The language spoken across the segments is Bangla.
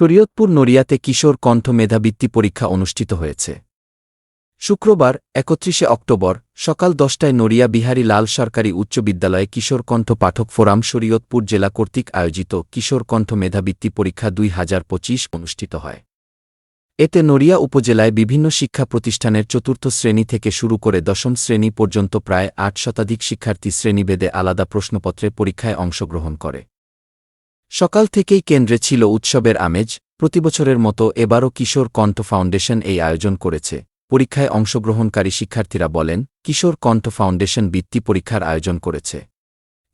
শরীয়তপুর নড়িয়াতে কিশোর কণ্ঠ মেধাবৃত্তি পরীক্ষা অনুষ্ঠিত হয়েছে। শুক্রবার, একত্রিশে অক্টোবর, সকাল দশটায় নড়িয়া বিহারী লাল সরকারি উচ্চ বিদ্যালয়ে কিশোর কণ্ঠ পাঠক ফোরাম শরীয়তপুর জেলা কর্তৃক আয়োজিত কিশোর কণ্ঠ মেধাবৃত্তি পরীক্ষা দুই হাজার পঁচিশ অনুষ্ঠিত হয়। এতে নড়িয়া উপজেলায় বিভিন্ন শিক্ষা প্রতিষ্ঠানের চতুর্থ শ্রেণি থেকে শুরু করে দশম শ্রেণি পর্যন্ত প্রায় আট শতাধিক শিক্ষার্থী শ্রেণীভেদে আলাদা প্রশ্নপত্রে পরীক্ষায় অংশগ্রহণ করে। সকাল থেকেই কেন্দ্রে ছিল উৎসবের আমেজ, প্রতিবছরের মতো এবারও কিশোর কণ্ঠ ফাউন্ডেশন এই আয়োজন করেছে। পরীক্ষায় অংশগ্রহণকারী শিক্ষার্থীরা বলেন, কিশোর কণ্ঠ ফাউন্ডেশন বৃত্তি পরীক্ষার আয়োজন করেছে।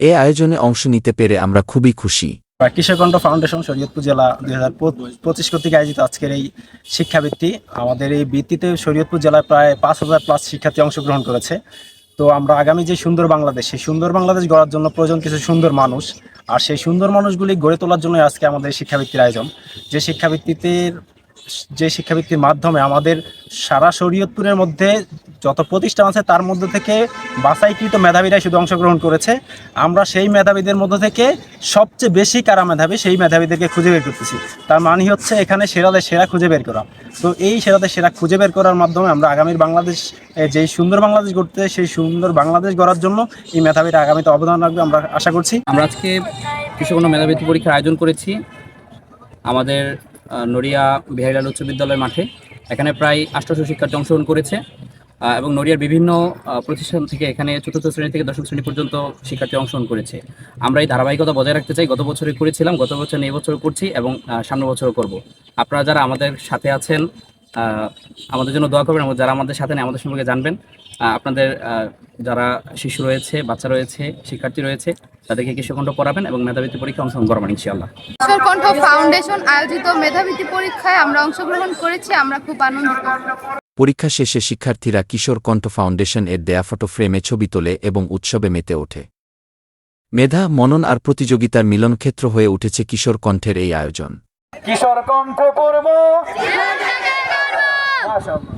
এ আয়োজনে অংশ নিতে পেরে আমরা খুবই খুশি। কৃষকণ্ঠ ফাউন্ডেশন শরীয়তপুর জেলা দুই হাজার পঁচিশ কর্তৃক আয়োজিত আজকের এই শিক্ষাবৃত্তি, আমাদের এই বৃত্তিতে শরীয়তপুর জেলায় প্রায় পাঁচ হাজার প্লাস শিক্ষার্থী অংশগ্রহণ করেছে। তো আমরা আগামী যে সুন্দর বাংলাদেশ, সেই সুন্দর বাংলাদেশ গড়ার জন্য প্রয়োজন কিছু সুন্দর মানুষ। আর সেই সুন্দর মানুষগুলি গড়ে তোলার জন্য আজকে আমাদের শিক্ষাবৃত্তির আয়োজন। যে শিক্ষাবৃত্তিতে যে শিক্ষাবৃত্তির মাধ্যমে আমাদের সারা শরীয়তপুরের মধ্যে যত প্রতিষ্ঠান আছে, তার মধ্যে থেকে বাছাইকৃত মেধাবীরাই শুধু অংশগ্রহণ করেছে। আমরা সেই মেধাবীদের মধ্যে থেকে সবচেয়ে বেশি কারা মেধাবী, সেই মেধাবীদেরকে খুঁজে বের করতেছি। তার মানে হচ্ছে এখানে সেরাদের সেরা খুঁজে বের করা। তো এই সেরাদের সেরা খুঁজে বের করার মাধ্যমে আমরা আগামীর বাংলাদেশ যেই সুন্দর বাংলাদেশ গড়তে, সেই সুন্দর বাংলাদেশ গড়ার জন্য এই মেধাবীরা আগামীতে অবদান রাখবে আমরা আশা করছি। আমরা আজকে কৃষকগণ মেধাবৃত্তি পরীক্ষার আয়োজন করেছি। আমাদের নড়িয়া বিহারিলাল উচ্চ বিদ্যালয়ের মাঠে। এখানে প্রায় আষ্টশো শিক্ষার্থী অংশগ্রহণ করেছে এবং নড়িয়ার বিভিন্ন প্রতিষ্ঠান থেকে এখানে চতুর্থ শ্রেণি থেকে দশম শ্রেণি পর্যন্ত শিক্ষার্থী অংশগ্রহণ করেছে। আমরা এই ধারাবাহিকতা বজায় রাখতে চাই, গত বছরে করেছিলাম, গত বছর এই বছর করছি এবং সামনে বছরও করব। আপনারা যারা আমাদের সাথে আছেন আমাদের জন্য দোয়া করবেন এবং যারা আমাদের সাথে নেই আমাদের সম্পর্কে জানবেন। আহ, আপনাদের আহ, যারা শিশু রয়েছে বাচ্চা রয়েছে শিক্ষার্থী রয়েছে তাদেরকে কৃষকণ্ঠ পড়াবেন এবং মেধাবৃত্তি পরীক্ষা অংশগ্রহণ করবেন ইনশাআল্লাহ। কণ্ঠ ফাউন্ডেশন আয়োজিত মেধাবৃত্তি পরীক্ষায় আমরা অংশগ্রহণ করেছি আমরা খুব আনন্দিত। পরীক্ষা শেষে শিক্ষার্থীরা কিশোর কণ্ঠ ফাউন্ডেশন এর দেয়া ফটো ফ্রেমে ছবি তোলে এবং উৎসবে মেতে ওঠে। মেধা মনন আর প্রতিযোগিতার মিলনক্ষেত্র হয়ে উঠেছে কিশোর কণ্ঠের এই আয়োজন। কিশোর কণ্ঠ করব মাশাআল্লাহ।